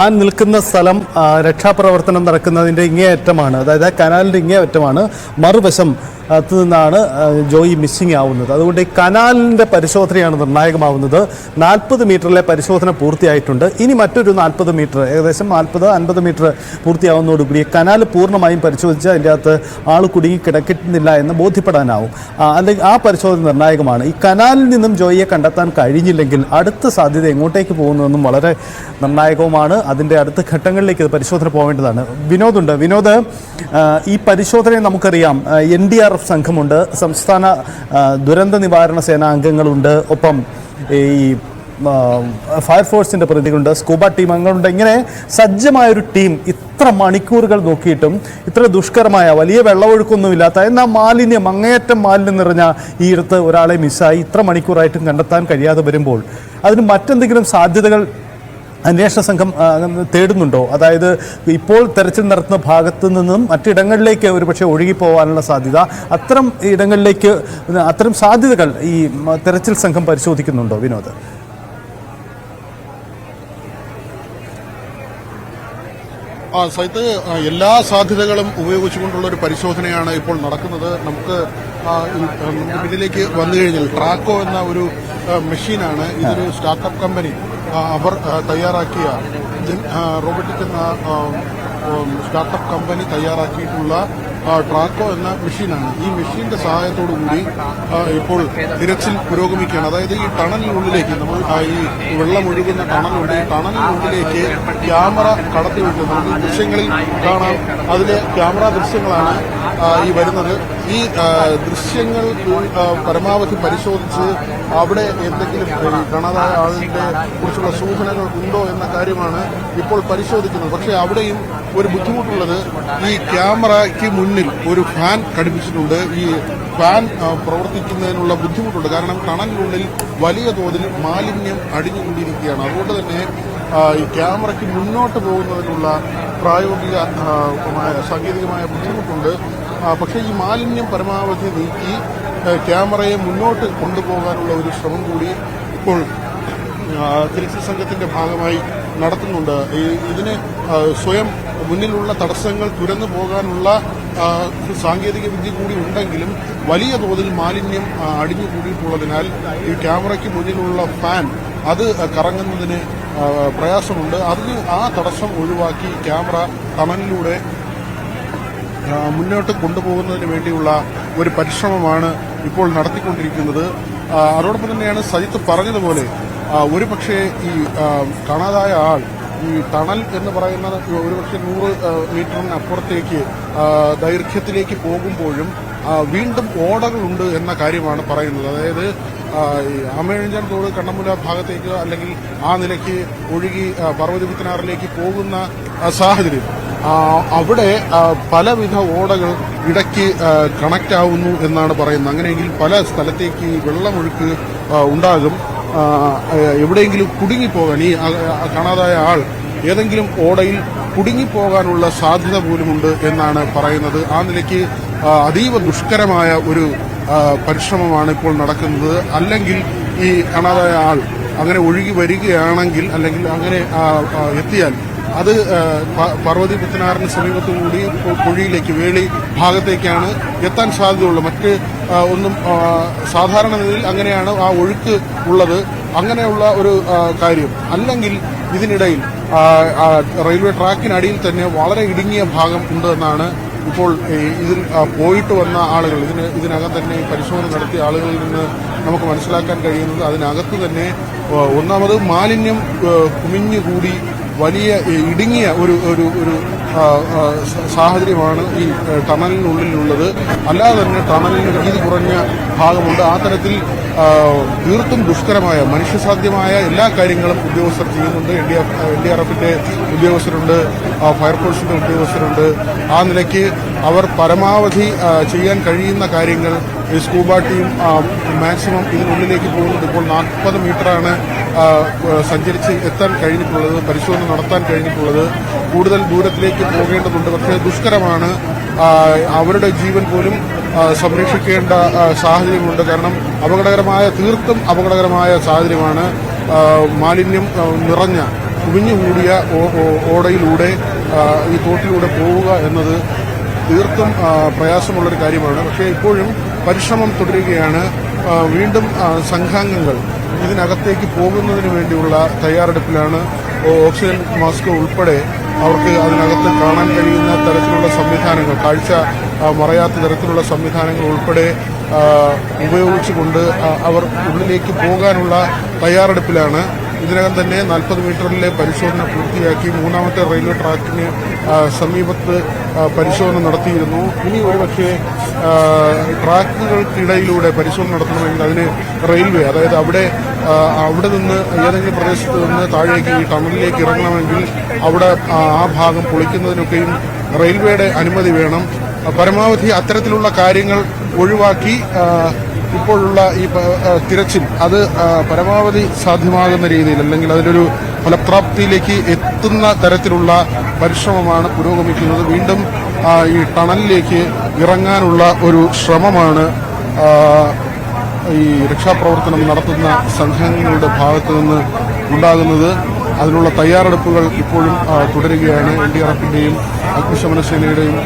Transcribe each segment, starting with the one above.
ഞാൻ നിൽക്കുന്ന സ്ഥലം രക്ഷാപ്രവർത്തനം നടക്കുന്നതിന്റെ ഇങ്ങേയറ്റമാണ്. അതായത് ആ കനാലിന്റെ ഇങ്ങേയറ്റമാണ്. മറുവശം അത് നിന്നാണ് ജോയി മിസ്സിംഗ് ആവുന്നത്. അതുകൊണ്ട് ഈ കനാലിന്റെ പരിശോധനയാണ് നിർണായകമാവുന്നത്. നാൽപ്പത് മീറ്ററിലെ പരിശോധന പൂർത്തിയായിട്ടുണ്ട്. ഇനി മറ്റൊരു നാൽപ്പത് മീറ്റർ ഏകദേശം നാൽപ്പത് അൻപത് മീറ്റർ പൂർത്തിയാവുന്നതോടുകൂടി കനാൽ പൂർണമായും പരിശോധിച്ച് അതിന്റെ അകത്ത് ആൾ കുടുങ്ങി കിടക്കുന്നില്ല എന്ന് ബോധ്യപ്പെടാനാവും. ആ, അല്ലെങ്കിൽ ആ പരിശോധന നിർണായകമാണ്. ഈ കനാലിൽ നിന്നും ജോയിയെ കണ്ടെത്താൻ കഴിഞ്ഞില്ലെങ്കിൽ അടുത്ത സാധ്യത എങ്ങോട്ടേക്ക് പോകുന്നതെന്നും വളരെ നിർണായകവുമാണ്. അതിന്റെ അടുത്ത ഘട്ടങ്ങളിലേക്ക് പരിശോധന പോകേണ്ടതാണ്. വിനോദുണ്ട്. വിനോദ് ഈ പരിശോധനയെ നമുക്കറിയാം എൻ ഡി ആർ എഫ് സംഘമുണ്ട്. സംസ്ഥാന ദുരന്ത നിവാരണ സേനാ അംഗങ്ങളുണ്ട്. ഒപ്പം ഈ ഫയർഫോഴ്സിന്റെ പ്രതികളുണ്ട് സ്കൂബ ടീം അംഗങ്ങളുണ്ട്. ഇങ്ങനെ സജ്ജമായൊരു ടീം ഇത്ര മണിക്കൂറുകൾ നോക്കിയിട്ടും ഇത്ര ദുഷ്കരമായ വലിയ വെള്ളമൊഴുക്കൊന്നുമില്ലാത്ത എന്നാൽ മാലിന്യം അങ്ങേയറ്റം മാലിന്യം നിറഞ്ഞ ഈ ഇടത്ത് ഒരാളെ മിസ്സായി ഇത്ര മണിക്കൂറായിട്ടും കണ്ടെത്താൻ കഴിയാതെ വരുമ്പോൾ അതിന് മറ്റെന്തെങ്കിലും സാധ്യതകൾ അന്വേഷണ സംഘം തേടുന്നുണ്ടോ? അതായത് ഇപ്പോൾ തെരച്ചിൽ നടത്തുന്ന ഭാഗത്ത് നിന്നും മറ്റിടങ്ങളിലേക്ക് ഒരുപക്ഷെ ഒഴുകിപ്പോവാനുള്ള സാധ്യത അത്തരം ഇടങ്ങളിലേക്ക് അത്തരം സാധ്യതകൾ ഈ തെരച്ചിൽ സംഘം പരിശോധിക്കുന്നുണ്ടോ വിനോദ്? ആ സൈത്ത് എല്ലാ സാധ്യതകളും ഉപയോഗിച്ചുകൊണ്ടുള്ള ഒരു പരിശോധനയാണ് ഇപ്പോൾ നടക്കുന്നത്. നമുക്ക് പിന്നിലേക്ക് വന്നു കഴിഞ്ഞാൽ ട്രാക്കോ എന്ന ഒരു മെഷീനാണ് ഇതൊരു സ്റ്റാർട്ടപ്പ് കമ്പനി. അവർ തയ്യാറാക്കിയ റോബോട്ടിക് എന്ന സ്റ്റാർട്ടപ്പ് കമ്പനി തയ്യാറാക്കിയിട്ടുള്ള ട്രാക്കോ എന്ന മെഷീനാണ്. ഈ മെഷീന്റെ സഹായത്തോടു കൂടി ഇപ്പോൾ തിരച്ചിൽ പുരോഗമിക്കുകയാണ്. അതായത് ഈ ടണലിനുള്ളിലേക്ക് നമ്മൾ ഈ വെള്ളം ഒഴുകുന്ന ടണലുണ്ട് ഈ ടണലിനുള്ളിലേക്ക് ക്യാമറ കടത്തി വെക്കുന്നത് നമുക്ക് ദൃശ്യങ്ങളിൽ കാണാം. അതിലെ ക്യാമറ ദൃശ്യങ്ങളാണ് ഈ വരുന്നത്. ഈ ദൃശ്യങ്ങൾ പരമാവധി പരിശോധിച്ച് അവിടെ എന്തെങ്കിലും കാണാതായ ആളിനെ കുറിച്ചുള്ള സൂചനകൾ ഉണ്ടോ എന്ന കാര്യമാണ് ഇപ്പോൾ പരിശോധിക്കുന്നത്. പക്ഷേ അവിടെയും ഒരു ബുദ്ധിമുട്ടുള്ളത് ഈ ക്യാമറയ്ക്ക് മുന്നിൽ ഒരു ഫാൻ ഘടിപ്പിച്ചിട്ടുണ്ട്. ഈ ഫാൻ പ്രവർത്തിക്കുന്നതിനുള്ള ബുദ്ധിമുട്ടുണ്ട്. കാരണം ടണലിനുള്ളിൽ വലിയ തോതിൽ മാലിന്യം അടിഞ്ഞുകൊണ്ടിരിക്കുകയാണ്. അതുകൊണ്ട് തന്നെ ഈ ക്യാമറയ്ക്ക് മുന്നോട്ട് പോകുന്നതിനുള്ള പ്രായോഗിക സാങ്കേതികമായ ബുദ്ധിമുട്ടുണ്ട്. പക്ഷേ ഈ മാലിന്യം പരമാവധി നീക്കി ക്യാമറയെ മുന്നോട്ട് കൊണ്ടുപോകാനുള്ള ഒരു ശ്രമം കൂടി ഇപ്പോൾ തിരച്ചിൽ സംഘത്തിന്റെ ഭാഗമായി നടത്തുന്നുണ്ട്. ഇതിന് സ്വയം മുന്നിലുള്ള തടസ്സങ്ങൾ തുരന്നു പോകാനുള്ള സാങ്കേതിക വിദ്യ കൂടി ഉണ്ടെങ്കിലും വലിയ തോതിൽ മാലിന്യം ആ, അടിഞ്ഞു കൂടിയിട്ടുള്ളതിനാൽ ഈ ക്യാമറയ്ക്ക് മുന്നിലുള്ള ഫാൻ അത് കറങ്ങുന്നതിന് പ്രയാസമുണ്ട്. അതിന് ആ തടസ്സം ഒഴിവാക്കി ക്യാമറ ടണലിലൂടെ ആ, മുന്നോട്ട് കൊണ്ടുപോകുന്നതിന് വേണ്ടിയുള്ള ഒരു പരിശ്രമമാണ് ഇപ്പോൾ നടത്തിക്കൊണ്ടിരിക്കുന്നത്. അതോടൊപ്പം തന്നെയാണ് സജിത്ത് പറഞ്ഞതുപോലെ ഒരു പക്ഷേ ഈ കാണാതായ ആൾ ഈ ടണൽ എന്ന് പറയുന്ന ഒരുപക്ഷെ നൂറ് മീറ്ററിനപ്പുറത്തേക്ക് ദൈർഘ്യത്തിലേക്ക് പോകുമ്പോഴും വീണ്ടും ഓടകളുണ്ട് എന്ന കാര്യമാണ് പറയുന്നത്. അതായത് ആമേഴഞ്ചാൻ തോട് കണ്ണമുല ഭാഗത്തേക്ക് അല്ലെങ്കിൽ ആ നിലയ്ക്ക് ഒഴുകി പർവതിപുത്തനാറിലേക്ക് പോകുന്ന സാഹചര്യം. അവിടെ പലവിധ ഓടകൾ ഇടയ്ക്ക് കണക്റ്റ് ആവുന്നു എന്നാണ് പറയുന്നത്. അങ്ങനെയെങ്കിൽ പല സ്ഥലത്തേക്ക് വെള്ളമൊഴുക്ക് ഉണ്ടാകും. എവിടെയെങ്കിലും കുടുങ്ങിപ്പോകാൻ ഈ കാണാതായ ആൾ ഏതെങ്കിലും ഓടയിൽ കുടുങ്ങിപ്പോകാനുള്ള സാധ്യത പോലുമുണ്ട് എന്നാണ് പറയുന്നത്. ആ നിലയ്ക്ക് അതീവ ദുഷ്കരമായ ഒരു പരിശ്രമമാണ് ഇപ്പോൾ നടക്കുന്നത്. അല്ലെങ്കിൽ ഈ കാണാതായ ആൾ അങ്ങനെ ഒഴുകി വരികയാണെങ്കിൽ അല്ലെങ്കിൽ അങ്ങനെ എത്തിയാൽ അത് പർവതി പുത്തനാറിന് സമീപത്തുകൂടി കൂടി കുഴിയിലേക്ക് വേളി ഭാഗത്തേക്കാണ് എത്താൻ സാധ്യതയുള്ളത് മറ്റ് ഒന്നും സാധാരണ നിലയിൽ അങ്ങനെയാണ് ആ ഒഴുക്ക് ഉള്ളത്. അങ്ങനെയുള്ള ഒരു കാര്യം. അല്ലെങ്കിൽ ഇതിനിടയിൽ റെയിൽവേ ട്രാക്കിനടിയിൽ തന്നെ വളരെ ഇടുങ്ങിയ ഭാഗം ഉണ്ട് എന്നാണ് ഇപ്പോൾ ഇതിൽ പോയിട്ട് വന്ന ആളുകൾ. ഇതിന് ഇതിനകം തന്നെ പരിശോധന നടത്തിയ ആളുകളിൽ നിന്ന് നമുക്ക് മനസ്സിലാക്കാൻ കഴിയുന്നത് അതിനകത്ത് തന്നെ ഒന്നാമത് മാലിന്യം കുമിഞ്ഞുകൂടി വലിയ ഇടുങ്ങിയ ഒരു ഒരു ഒരു സാഹചര്യമാണ് ഈ ടണലിനുള്ളിലുള്ളത്. അല്ലാതെ തന്നെ ടണലിന് വീതി കുറഞ്ഞ ഭാഗമുണ്ട്. ആ തരത്തിൽ തീർത്തും ദുഷ്കരമായ മനുഷ്യസാധ്യമായ എല്ലാ കാര്യങ്ങളും ഉദ്യോഗസ്ഥർ ചെയ്യുന്നുണ്ട്. N D N D R എഫിന്റെ ഉദ്യോഗസ്ഥരുണ്ട് ഫയർഫോഴ്സിന്റെ ഉദ്യോഗസ്ഥരുണ്ട്. ആ നിലയ്ക്ക് അവർ പരമാവധി ചെയ്യാൻ കഴിയുന്ന കാര്യങ്ങൾ സ്കൂബ ടീം മാക്സിമം ഇതിനുള്ളിലേക്ക് പോകുന്നത് ഇപ്പോൾ നാൽപ്പത് മീറ്ററാണ് സഞ്ചരിച്ച് എത്താൻ കഴിഞ്ഞിട്ടുള്ളത് പരിശോധന നടത്താൻ കഴിഞ്ഞിട്ടുള്ളത് കൂടുതൽ ദൂരത്തിലേക്ക് പോകേണ്ടതുണ്ട്. പക്ഷേ ദുഷ്കരമാണ് അവരുടെ ജീവൻ പോലും സംരക്ഷിക്കേണ്ട സാഹചര്യമുണ്ട്. കാരണം അപകടകരമായ തീർത്തും അപകടകരമായ സാഹചര്യമാണ് മാലിന്യം നിറഞ്ഞ കുവിഞ്ഞുകൂടിയ ഓടയിലൂടെ ഈ തോട്ടിലൂടെ പോവുക എന്നത് തീർത്തും പ്രയാസമുള്ളൊരു കാര്യമാണ്. പക്ഷേ ഇപ്പോഴും പരിശ്രമം തുടരുകയാണ്. വീണ്ടും സംഘാംഗങ്ങൾ ഇതിനകത്തേക്ക് പോകുന്നതിന് വേണ്ടിയുള്ള തയ്യാറെടുപ്പിലാണ് ഓക്സിജൻ മാസ്ക് ഉൾപ്പെടെ അവർക്ക് അതിനകത്ത് കാണാൻ കഴിയുന്ന തരത്തിലുള്ള സംവിധാനങ്ങൾ കാഴ്ച മറയാത്ത തരത്തിലുള്ള സംവിധാനങ്ങൾ ഉൾപ്പെടെ ഉപയോഗിച്ചുകൊണ്ട് അവർ ഉള്ളിലേക്ക് പോകാനുള്ള തയ്യാറെടുപ്പിലാണ്. ഇതിനകം തന്നെ നാൽപ്പത് മീറ്ററിലെ പരിശോധന പൂർത്തിയാക്കി മൂന്നാമത്തെ റെയിൽവേ ട്രാക്കിന് സമീപത്ത് പരിശോധന നടത്തിയിരുന്നു. ഇനി ഒരുപക്ഷെ ട്രാക്കുകൾക്കിടയിലൂടെ പരിശോധന നടത്തണമെങ്കിൽ അതിന് റെയിൽവേ അതായത് അവിടെ അവിടെ നിന്ന് ഏതെങ്കിലും പ്രദേശത്ത് നിന്ന് താഴേക്ക് ഈ ടണലിലേക്ക് ഇറങ്ങണമെങ്കിൽ അവിടെ ആ ഭാഗം പൊളിക്കുന്നതിനൊക്കെയും റെയിൽവേയുടെ അനുമതി വേണം. പരമാവധി അത്തരത്തിലുള്ള കാര്യങ്ങൾ ഒഴിവാക്കി ഇപ്പോഴുള്ള ഈ തിരച്ചിൽ അത് പരമാവധി സാധ്യമാകുന്ന രീതിയിൽ അല്ലെങ്കിൽ അതിലൊരു ഫലപ്രാപ്തിയിലേക്ക് എത്തുന്ന തരത്തിലുള്ള പരിശ്രമമാണ് പുരോഗമിക്കുന്നത്. വീണ്ടും ഈ ടണലിലേക്ക് ഇറങ്ങാനുള്ള ഒരു ശ്രമമാണ് ഈ രക്ഷാപ്രവർത്തനം നടത്തുന്ന സംഘങ്ങളുടെ ഭാഗത്തു നിന്ന് ഉണ്ടാകുന്നത്. അതിനുള്ള തയ്യാറെടുപ്പുകൾ ഇപ്പോഴും തുടരുകയാണ്. എൻ ഡി ആർ എഫിന്റെയും അഗ്നിശമന സേനയുടെയും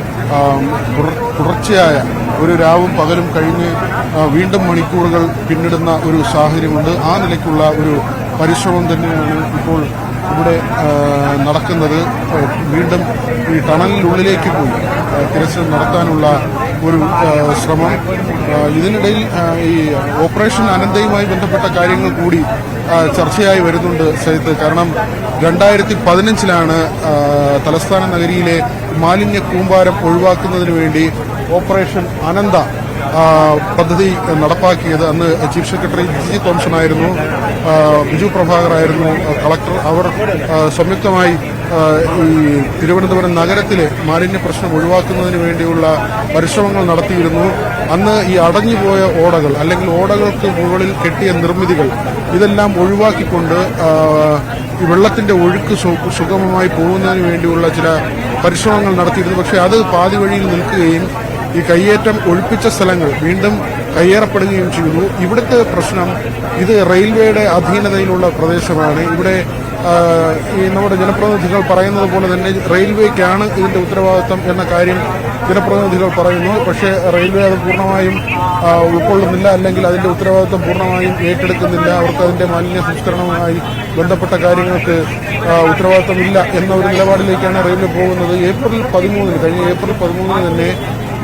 തുടർച്ചയായ ഒരു രാവും പകലും കഴിഞ്ഞ് വീണ്ടും മണിക്കൂറുകൾ പിന്നിടുന്ന ഒരു സാഹചര്യമുണ്ട്. ആ നിലയ്ക്കുള്ള ഒരു പരിശ്രമം തന്നെയാണ് ഇപ്പോൾ ഇവിടെ നടക്കുന്നത്. വീണ്ടും ഈ ടണലിനുള്ളിലേക്ക് പോയി തിരച്ചിൽ നടത്താനുള്ള ഒരു ശ്രമം. ഇതിനിടയിൽ ഈ ഓപ്പറേഷൻ അനന്തയുമായി ബന്ധപ്പെട്ട കാര്യങ്ങൾ കൂടി ചർച്ചയായി വരുന്നുണ്ട് സഹിത്ത് കാരണം രണ്ടായിരത്തി പതിനഞ്ചിലാണ് തലസ്ഥാന നഗരിയിലെ മാലിന്യ കൂമ്പാരം ഒഴിവാക്കുന്നതിന് വേണ്ടി ഓപ്പറേഷൻ അനന്ത പദ്ധതി നടപ്പാക്കിയത് അന്ന് ചീഫ് സെക്രട്ടറി ജി തോംസൺ ആയിരുന്നു ബിജു പ്രഭാകർ ആയിരുന്നു കളക്ടർ. അവർ സംയുക്തമായി ഈ തിരുവനന്തപുരം നഗരത്തിലെ മാലിന്യ പ്രശ്നം ഒഴിവാക്കുന്നതിന് വേണ്ടിയുള്ള പരിശ്രമങ്ങൾ നടത്തിയിരുന്നു. അന്ന് ഈ അടഞ്ഞുപോയ ഓടകൾ അല്ലെങ്കിൽ ഓടകൾക്ക് മുകളിൽ കെട്ടിയ നിർമ്മിതികൾ ഇതെല്ലാം ഒഴിവാക്കിക്കൊണ്ട് ഈ വെള്ളത്തിന്റെ ഒഴുക്ക് സുഗമമായി പോകുന്നതിന് വേണ്ടിയുള്ള ചില പരിശ്രമങ്ങൾ നടത്തിയിരുന്നു. പക്ഷേ അത് പാതി വഴിയിൽ നിൽക്കുകയും ഈ കയ്യേറ്റം ഒഴിപ്പിച്ച സ്ഥലങ്ങൾ വീണ്ടും കയ്യേറപ്പെടുകയും ചെയ്യുന്നു. ഇവിടുത്തെ പ്രശ്നം ഇത് റെയിൽവേയുടെ അധീനതയിലുള്ള പ്രദേശമാണ്. ഇവിടെ ഈ നമ്മുടെ ജനപ്രതിനിധികൾ പറയുന്നത് പോലെ തന്നെ റെയിൽവേക്കാണ് ഇതിന്റെ ഉത്തരവാദിത്വം എന്ന കാര്യം ജനപ്രതിനിധികൾ പറയുന്നു. പക്ഷേ റെയിൽവേ അത് പൂർണമായും ഉൾക്കൊള്ളുന്നില്ല. അല്ലെങ്കിൽ അതിന്റെ ഉത്തരവാദിത്വം പൂർണമായും ഏറ്റെടുക്കുന്നില്ല. അവർക്ക് അതിന്റെ മാലിന്യ സംസ്കരണവുമായി ബന്ധപ്പെട്ട കാര്യങ്ങൾക്ക് ഉത്തരവാദിത്വമില്ല എന്ന ഒരു നിലപാടിലേക്കാണ് റെയിൽവേ പോകുന്നത്. ഏപ്രിൽ പതിമൂന്നിന് കഴിഞ്ഞ ഏപ്രിൽ പതിമൂന്നിന് തന്നെ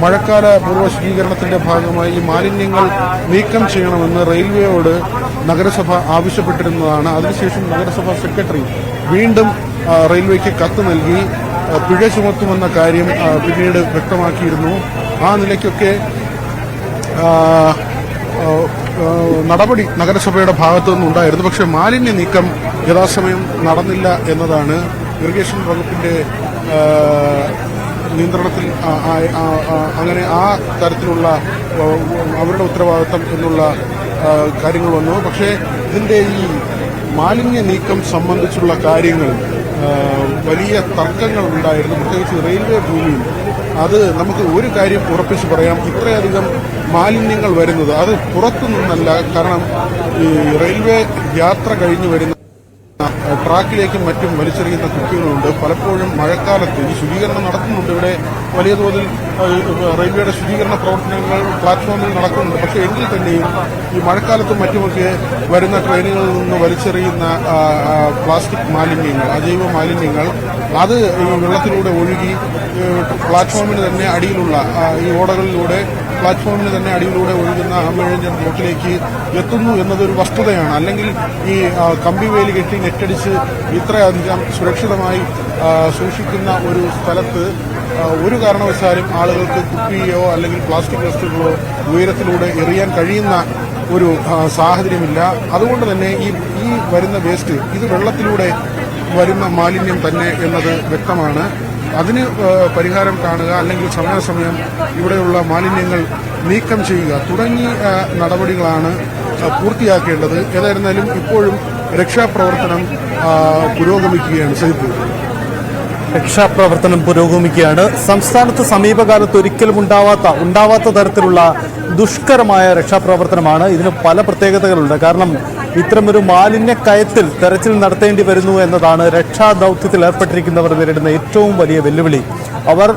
മഴക്കാല പൂർവ ശുചീകരണത്തിന്റെ ഭാഗമായി മാലിന്യങ്ങൾ നീക്കം ചെയ്യണമെന്ന് റെയിൽവേയോട് നഗരസഭ ആവശ്യപ്പെട്ടിരുന്നതാണ്. അതിനുശേഷം നഗരസഭാ സെക്രട്ടറി വീണ്ടും റെയിൽവേക്ക് കത്ത് നൽകി. പിഴ ചുമത്തുമെന്ന കാര്യം പിന്നീട് വ്യക്തമാക്കിയിരുന്നു. ആ നിലയ്ക്കൊക്കെ നടപടി നഗരസഭയുടെ ഭാഗത്തു നിന്നുണ്ടായിരുന്നു. പക്ഷെ മാലിന്യ നീക്കം യഥാസമയം നടന്നില്ല എന്നതാണ് ഇറിഗേഷൻ വകുപ്പിന്റെ നിയന്ത്രണത്തിൽ അങ്ങനെ ആ തരത്തിലുള്ള അവരുടെ ഉത്തരവാദിത്തം എന്നുള്ള കാര്യങ്ങൾ വന്നു. പക്ഷേ ഇതിന്റെ ഈ മാലിന്യ നീക്കം സംബന്ധിച്ചുള്ള കാര്യങ്ങൾ വലിയ തർക്കങ്ങൾ ഉണ്ടായിരുന്നു. പ്രത്യേകിച്ച് റെയിൽവേ ഭൂമിയിൽ. അത് നമുക്ക് ഒരു കാര്യം ഉറപ്പിച്ച് പറയാം. ഇത്രയധികം മാലിന്യങ്ങൾ വരുന്നത് അത് പുറത്തു നിന്നല്ല കാരണം ഈ റെയിൽവേ യാത്ര കഴിഞ്ഞു വരുന്ന ട്രാക്കിലേക്കും മറ്റും വലിച്ചെറിയുന്ന കുപ്പികളുണ്ട് പലപ്പോഴും മഴക്കാലത്ത് ഈ ശുചീകരണം നടത്തുന്നുണ്ട് ഇവിടെ വലിയ തോതിൽ റെയിൽവേയുടെ ശുചീകരണ പ്രവർത്തനങ്ങൾ പ്ലാറ്റ്ഫോമിൽ നടക്കുന്നുണ്ട്. പക്ഷേ എങ്കിൽ തന്നെയും ഈ മഴക്കാലത്തും മറ്റുമൊക്കെ വരുന്ന ട്രെയിനുകളിൽ നിന്ന് വലിച്ചെറിയുന്ന പ്ലാസ്റ്റിക് മാലിന്യങ്ങൾ അജൈവ മാലിന്യങ്ങൾ അത് വെള്ളത്തിലൂടെ ഒഴുകി പ്ലാറ്റ്ഫോമിന് തന്നെ അടിയിലുള്ള ഈ ഓടകളിലൂടെ പ്ലാറ്റ്ഫോമിന് തന്നെ അടിയിലൂടെ ഒഴുകുന്ന അമ്മഴിഞ്ഞ റോട്ടിലേക്ക് എത്തുന്നു എന്നതൊരു വസ്തുതയാണ്. അല്ലെങ്കിൽ ഈ കമ്പിവേലി കെട്ടി നെറ്റടിച്ച് ഇത്രയധികം സുരക്ഷിതമായി സൂക്ഷിക്കുന്ന ഒരു സ്ഥലത്ത് ഒരു കാരണവശാലും ആളുകൾക്ക് കുപ്പിയോ അല്ലെങ്കിൽ പ്ലാസ്റ്റിക് വസ്തുക്കളോ ഉയരത്തിലൂടെ എറിയാൻ കഴിയുന്ന ഒരു സാഹചര്യമില്ല. അതുകൊണ്ട് തന്നെ ഈ ഈ വരുന്ന വേസ്റ്റ് ഇത് വെള്ളത്തിലൂടെ വരുന്ന മാലിന്യം തന്നെ എന്നത് വ്യക്തമാണ്. അതിന് പരിഹാരം കാണുക അല്ലെങ്കിൽ സമയാസമയം ഇവിടെയുള്ള മാലിന്യങ്ങൾ നീക്കം ചെയ്യുക തുടങ്ങിയ നടപടികളാണ് പൂർത്തിയാക്കേണ്ടത്. ഏതായിരുന്നാലും ഇപ്പോഴും രക്ഷാപ്രവർത്തനം പുരോഗമിക്കുകയാണ് സഹിപ്പ് രക്ഷാപ്രവർത്തനം പുരോഗമിക്കുകയാണ്. സംസ്ഥാനത്ത് സമീപകാലത്ത് ഒരിക്കലും ഉണ്ടാവാത്ത ഉണ്ടാവാത്ത തരത്തിലുള്ള ദുഷ്കരമായ രക്ഷാപ്രവർത്തനമാണ്. ഇതിന് പല പ്രത്യേകതകളുണ്ട്. കാരണം ഇത്തരമൊരു മാലിന്യ കയത്തിൽ തെരച്ചിൽ നടത്തേണ്ടി വരുന്നു എന്നതാണ് രക്ഷാ ദൗത്യത്തിൽ ഏർപ്പെട്ടിരിക്കുന്നവർ നേരിടുന്ന ഏറ്റവും വലിയ വെല്ലുവിളി. അവർ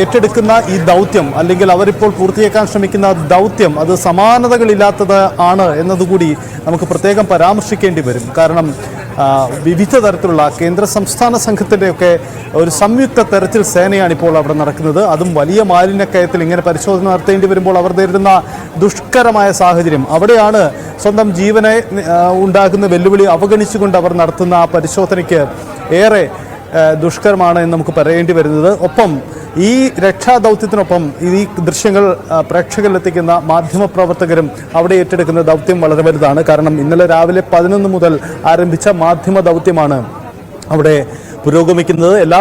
ഏറ്റെടുക്കുന്ന ഈ ദൗത്യം അല്ലെങ്കിൽ അവരിപ്പോൾ പൂർത്തിയാക്കാൻ ശ്രമിക്കുന്ന ദൗത്യം അത് സമാനതകളില്ലാത്തത് ആണ് എന്നതുകൂടി നമുക്ക് പ്രത്യേകം പരാമർശിക്കേണ്ടി വരും. കാരണം വിവിധ തരത്തിലുള്ള കേന്ദ്ര സംസ്ഥാന സംഘത്തിന്റെയൊക്കെ ഒരു സംയുക്ത തെരച്ചിൽ സേനയാണ് ഇപ്പോൾ അവിടെ നടക്കുന്നത്. അതും വലിയ മാലിന്യക്കയത്തിൽ ഇങ്ങനെ പരിശോധന നടത്തേണ്ടി വരുമ്പോൾ അവർ നേരിടുന്ന ദുഷ്കരമായ സാഹചര്യം. അവിടെയാണ് സ്വന്തം ജീവനെ ഉണ്ടാകുന്ന വെല്ലുവിളി അവഗണിച്ചുകൊണ്ട് അവർ നടത്തുന്ന ആ പരിശോധനയ്ക്ക് ഏറെ ദുഷ്കരമാണ് എന്ന് നമുക്ക് പറയേണ്ടി വരുന്നത്. ഒപ്പം ഈ രക്ഷാദൗത്യത്തിനൊപ്പം ഈ ദൃശ്യങ്ങൾ പ്രേക്ഷകരിലെത്തിക്കുന്ന മാധ്യമപ്രവർത്തകരും അവിടെ ഏറ്റെടുക്കുന്ന ദൗത്യം വളരെ വലുതാണ്. കാരണം ഇന്നലെ രാവിലെ പതിനൊന്ന് മുതൽ ആരംഭിച്ച മാധ്യമ ദൗത്യമാണ് അവിടെ പുരോഗമിക്കുന്നത്. എല്ലാ